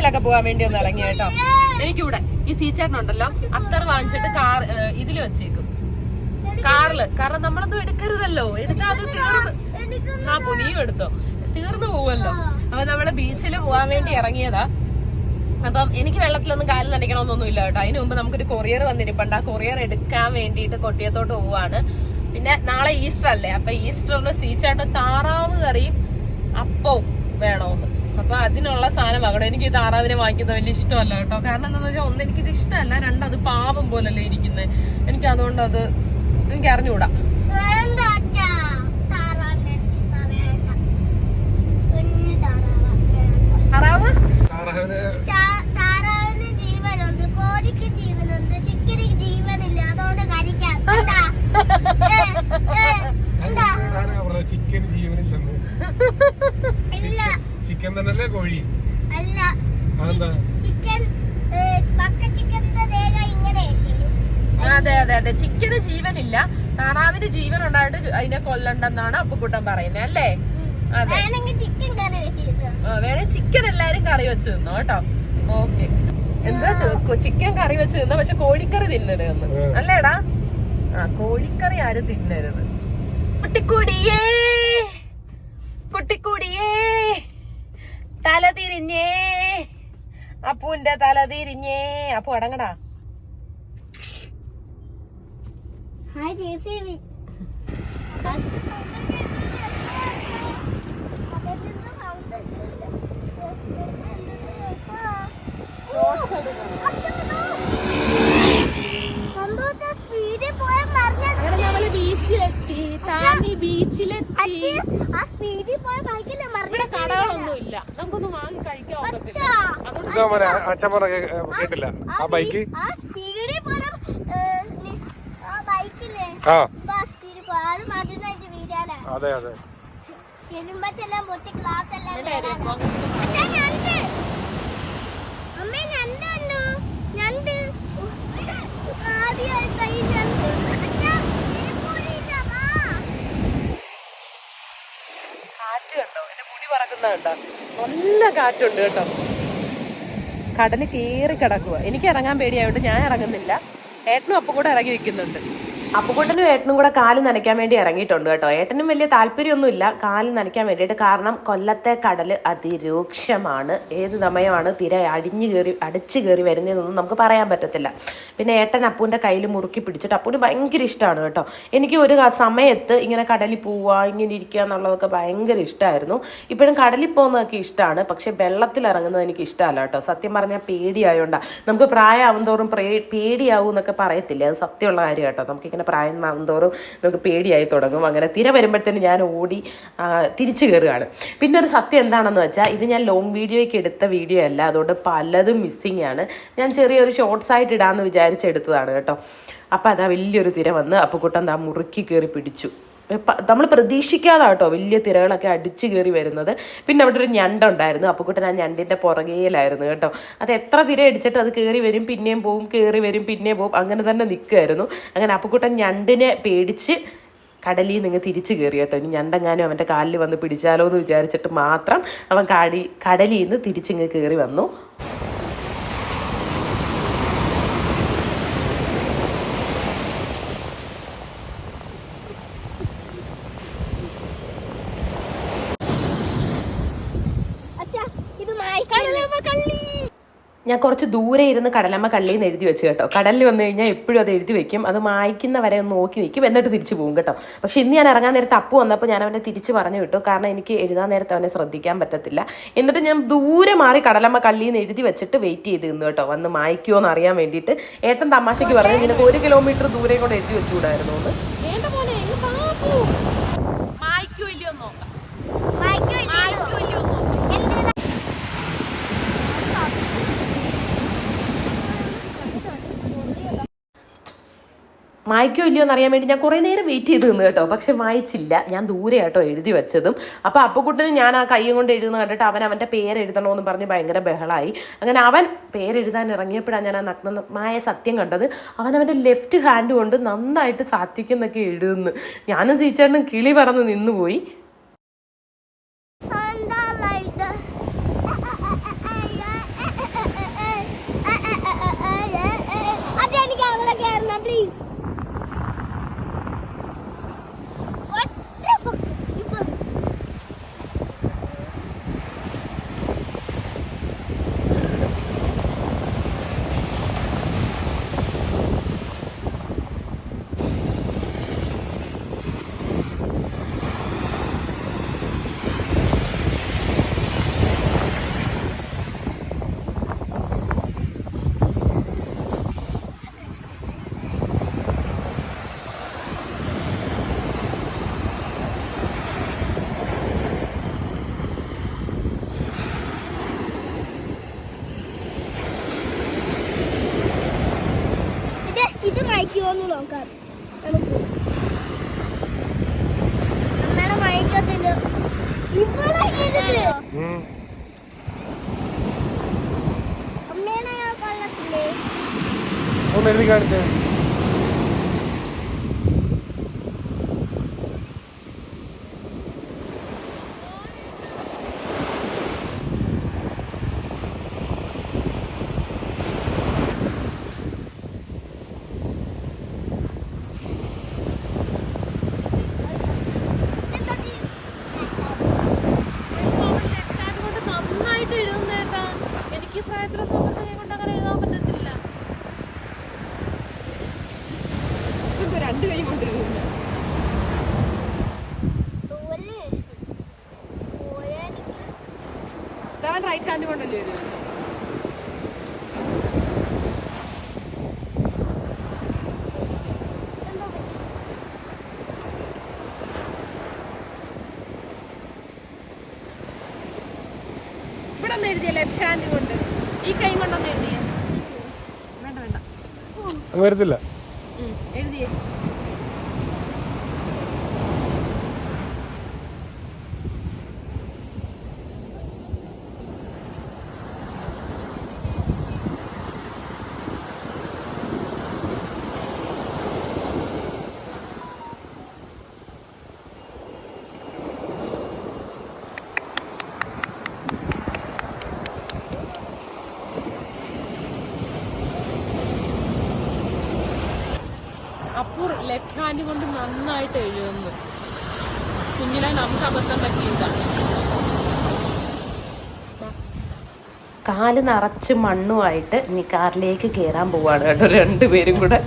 ബീച്ചിലൊക്കെ പോകാൻ വേണ്ടി ഒന്ന് ഇറങ്ങി കേട്ടോ. എനിക്കിവിടെ ഈ സീച്ചേട്ടനുണ്ടല്ലോ അത്തർ വാങ്ങിച്ചിട്ട് കാർ ഇതിൽ വെച്ചേക്കും. കാറിൽ. കാരണം നമ്മളൊന്നും എടുക്കരുതല്ലോ. എടുത്താൽ അത് തീർന്ന് ആ പുതിയ എടുത്തോ. തീർന്നു പോവല്ലോ. അപ്പൊ നമ്മൾ ബീച്ചിൽ പോകാൻ വേണ്ടി ഇറങ്ങിയതാ. അപ്പം എനിക്ക് വെള്ളത്തിലൊന്നും കാൽ നനയ്ക്കണമെന്നൊന്നും ഇല്ല കേട്ടോ. അതിന് മുമ്പ് നമുക്കൊരു കൊറിയർ വന്നിരിപ്പുണ്ട്. ആ കൊറിയർ എടുക്കാൻ വേണ്ടിയിട്ട് കൊട്ടിയത്തോട്ട് പോവാണ്. പിന്നെ നാളെ ഈസ്റ്റർ അല്ലേ അപ്പൊ ഈസ്റ്ററിന് സീച്ചാട്ട് താറാവ് കറിയും അപ്പവും വേണമെന്ന് അപ്പൊ അതിനുള്ള സാധനം വാങ്ങണം. എനിക്ക് ഈ താറാവിനെ വാങ്ങിക്കുന്നത് വലിയ ഇഷ്ടമല്ല കേട്ടോ. കാരണം എന്താണെന്ന് വെച്ചാൽ ഒന്ന് എനിക്കിത് ഇഷ്ടമല്ല രണ്ട് അത് പാവം പോലല്ലേ ഇരിക്കുന്നത് എനിക്ക് അതുകൊണ്ട് അത് എനിക്ക് അറിഞ്ഞുകൂടാ വേണ്ട അച്ഛാ. താറാവിനെ ഇഷ്ടം വേണ്ട. കുഞ്ഞു താറാവാ വേണ്ട. താറാവ് താറാവിന് ചാ- താറാവിന് ജീവനുണ്ട് കോഴിക്ക് ജീവനുണ്ട് ചിക്കന് ജീവനില്ല അതുകൊണ്ട് കഴിക്കാം എന്താ ഏ, ഏ, എന്താ ആരാ പറഞ്ഞത് ചിക്കൻ ജീവനില്ലെന്ന് ഇല്ല ചിക്കൻ തന്നെയല്ലേ കോഴി? അല്ല. ചിക്കൻ അതെ അതെ അതെ. ചിക്കന് ജീവനില്ല. താറാവിന് ജീവൻ ഉണ്ടായിട്ട് അതിനെ കൊല്ലണ്ടെന്നാണ് അപ്പുക്കുട്ടൻ പറയുന്നത് അല്ലേ. അതെ. വേണേ ചിക്കൻ എല്ലാരും കറി വെച്ച് തിന്നോ കേട്ടോ? ഓക്കെ. എന്താ ചിക്കൻ കറി വെച്ച് തിന്ന പക്ഷെ കോഴിക്കറി തിന്നരുതെന്ന്. അല്ലേടാ? ആ കോഴിക്കറി ആരും തിന്നരുത്. കുട്ടിക്കൂടിയേ! കുട്ടിക്കൂടിയേ! തിരിഞ്ഞേ. അപ്പുവിന്റെ തല തിരിഞ്ഞേ. അപ്പു അടങ്ങടാ. ഹായ് സ്പീഡിൽ ഇല്ല. നമുക്കൊന്നും വാങ്ങി കഴിക്കാൻ ഒക്കത്തില്ല. അതുകൊണ്ട് അച്ഛൻ പറഞ്ഞ കേട്ടില്ല. ആ ബൈക്ക് ആ അത് അതെ എലുമ്പത്തെല്ലാം പൊട്ടി ക്ലാസ് എല്ലാം എന്റെ കേട്ടോ നല്ല കാറ്റുണ്ട് കേട്ടോ. കടൽ കീറി കിടക്കുക എനിക്ക് ഇറങ്ങാൻ പേടിയായോണ്ട് ഞാൻ ഇറങ്ങുന്നില്ല. ഏട്ടനും അപ്പം കൂടെ ഇറങ്ങി നിൽക്കുന്നുണ്ട്. അപ്പുകുട്ടനും ഏട്ടനും കൂടെ കാൽ നനയ്ക്കാൻ വേണ്ടി ഇറങ്ങിയിട്ടുണ്ട് കേട്ടോ. ഏട്ടനും വലിയ താല്പര്യമൊന്നുമില്ല. കാൽ നനയ്ക്കാൻ വേണ്ടിയിട്ട് കാരണം കൊല്ലത്തെ കടൽ അതിരൂക്ഷമാണ്. ഏത് സമയമാണ് തിര അടിഞ്ഞു കയറി അടിച്ചു കയറി വരുന്നതെന്നൊന്നും നമുക്ക് പറയാൻ പറ്റത്തില്ല. പിന്നെ ഏട്ടൻ അപ്പൂന്റെ കയ്യിൽ മുറുക്കി പിടിച്ചിട്ട് അപ്പൂന് ഭയങ്കര ഇഷ്ടമാണ് കേട്ടോ. എനിക്ക് ഒരു സമയത്ത് ഇങ്ങനെ കടലിൽ പോവുക ഇങ്ങനെ ഇരിക്കുക എന്നുള്ളതൊക്കെ ഭയങ്കര ഇഷ്ടമായിരുന്നു. ഇപ്പോഴും കടലിൽ പോകുന്നതൊക്കെ ഇഷ്ടമാണ്. പക്ഷേ വെള്ളത്തിൽ ഇറങ്ങുന്നത് എനിക്ക് ഇഷ്ടമല്ല കേട്ടോ. സത്യം പറഞ്ഞാൽ പേടിയായോണ്ടാണ് നമുക്ക് പ്രായമാവും തോറും പേടിയാവും എന്നൊക്കെ പറയത്തില്ലേ? അത് സത്യമുള്ള കാര്യം കേട്ടോ നമുക്കിങ്ങനെ പ്രായമാവും തോറും നമുക്ക് പേടിയായി തുടങ്ങും. അങ്ങനെ തിര വരുമ്പോഴത്തേന് ഞാൻ ഓടി തിരിച്ചു കയറുകയാണ് പിന്നെ ഒരു സത്യം എന്താണെന്ന് വെച്ചാൽ ഇത് ഞാൻ ലോങ് വീഡിയോയ്ക്ക് എടുത്ത വീഡിയോ അല്ല. അതുകൊണ്ട് പലതും മിസ്സിങ് ആണ്. ഞാൻ ചെറിയൊരു ഷോർട്സ് ആയിട്ട് ഇടാമെന്ന് വിചാരിച്ചെടുത്തതാണ് കേട്ടോ. അപ്പോൾ അതാ വലിയൊരു തിര വന്ന് അപ്പുക്കുട്ടൻ താ മുറുക്കി കയറി പിടിച്ചു. നമ്മൾ പ്രതീക്ഷിക്കാതെ കേട്ടോ വലിയ തിരകളൊക്കെ അടിച്ചു കയറി വരുന്നത്. പിന്നെ അവിടെ ഒരു ഞണ്ടുണ്ടായിരുന്നു അപ്പുക്കുട്ടൻ ആ ഞണ്ടിന്റെ പുറകേലായിരുന്നു കേട്ടോ. അത് എത്ര തിര അടിച്ചിട്ട് അത് കയറി വരും പിന്നെയും പോവും കയറി വരും പിന്നെയും പോവും അങ്ങനെ തന്നെ നിൽക്കുമായിരുന്നു അങ്ങനെ അപ്പുക്കുട്ടൻ ഞണ്ടിനെ പേടിച്ച് കടലിൽ നിന്ന് തിരിച്ചു കയറി കേട്ടോ. ഇനി ഞണ്ടെങ്ങാനും അവന്റെ കാലിൽ വന്ന് പിടിച്ചാലോ എന്ന് വിചാരിച്ചിട്ട് മാത്രം അവൻ കാടി കടലിൽ നിന്ന് തിരിച്ചിങ്ങ് കയറി വന്നു. ഞാൻ കുറച്ച് ദൂരെ ഇരുന്ന് കടലമ്മ കള്ളിന്ന് എഴുതി വെച്ച് കേട്ടോ. കടലിൽ വന്നു കഴിഞ്ഞാൽ എപ്പോഴും അത് എഴുതി വെക്കും. അത് മായ്ക്കുന്ന വരെ ഒന്ന് നോക്കി നിൽക്കും എന്നിട്ട് തിരിച്ചു പോകും കേട്ടോ. പക്ഷേ ഇന്ന് ഞാൻ ഇറങ്ങാൻ നേരത്തെ അപ്പു വന്നപ്പോൾ ഞാൻ അവനെ തിരിച്ച് പറഞ്ഞു വിട്ടു. കാരണം എനിക്ക് എഴുതാൻ നേരത്തെ അവനെ ശ്രദ്ധിക്കാൻ പറ്റത്തില്ല. എന്നിട്ട് ഞാൻ ദൂരെ മാറി കടലമ്മ കള്ളിന്ന് എഴുതി വെച്ചിട്ട് വെയിറ്റ് ചെയ്ത് നിന്നു കേട്ടോ. വന്ന് മായ്ക്കുമോ എന്ന് അറിയാൻ വേണ്ടിയിട്ട്. ഏട്ടൻ തമാശയ്ക്ക് പറഞ്ഞു നിനക്ക് ഒരു കിലോമീറ്റർ ദൂരെ കൊണ്ട് എഴുതി വെച്ചുകൂടായിരുന്നു എന്ന് മായ്ക്കോ ഇല്ലയോ നോക്കാം മായ്ക്കോ ഇല്ലയോ? എന്തിനാ? മായ്ക്കോ ഇല്ലയോ എന്ന് അറിയാൻ വേണ്ടി ഞാൻ കുറേ നേരം വെയിറ്റ് ചെയ്ത് നിന്ന് കേട്ടോ. പക്ഷെ വായിച്ചില്ല. ഞാൻ ദൂരെ കേട്ടോ എഴുതി വെച്ചതും. അപ്പോൾ അപ്പക്കുട്ടന് ഞാൻ ആ കൈ കൊണ്ട് എഴുതുന്ന കണ്ടിട്ട് അവൻ അവന്റെ പേര് എഴുതണമെന്ന് പറഞ്ഞ് ഭയങ്കര ബഹളായി. അങ്ങനെ അവൻ പേരെഴുതാൻ ഇറങ്ങിയപ്പോഴാണ് ഞാൻ ആ നഗ്നമായ സത്യം കണ്ടത്. അവൻ അവന്റെ ലെഫ്റ്റ് ഹാൻഡ് കൊണ്ട് നന്നായിട്ട് സാത്വിക്കുന്നൊക്കെ എഴുതുന്നു. ഞാനും സീച്ചേട്ടനും കിളി പറന്ന് നിന്നുപോയി. വായിക്കുമോന്ന് നോക്കാം നമുക്ക് അമ്മയുടെ. ഉം. അമ്മേനെ കാണിച്ചേ നന്നായിട്ട് എഴുതുന്നേട്ടാ എനിക്ക് പ്രായത്തിലൊന്നും അമ്മത്തെ കൊണ്ട് അങ്ങനെ എഴുതാൻ പറ്റത്തില്ല ഇതെന്തോ രണ്ട് കൈ കൊണ്ടിരുന്നില്ല ഓലെ ഓലെ അവൻ റൈറ്റ് ഹാൻഡ് കൊണ്ടല്ലേ എഴുതുന്നത് ഒന്ന് എഴുതിയ ലെഫ്റ്റ് ഹാൻഡ് കൊണ്ട്. ഈ കൈ കൊണ്ടൊന്ന് എഴുതിയ. വേണ്ട വേണ്ട. വരത്തില്ല. എഴുതിയേ അപ്പൂർ ലെഫ്റ്റ് ഹാൻഡ് കൊണ്ട് നന്നായിട്ട് എഴുതുന്നു. കുഞ്ഞിനെ നമുക്ക് അബദ്ധം പറ്റിയതാണ് കാൽ നിറച്ച് മണ്ണുമായിട്ട് ഇനി കാറിലേക്ക് കയറാൻ പോവാണ് കേട്ടോ. രണ്ടുപേരും കൂടെ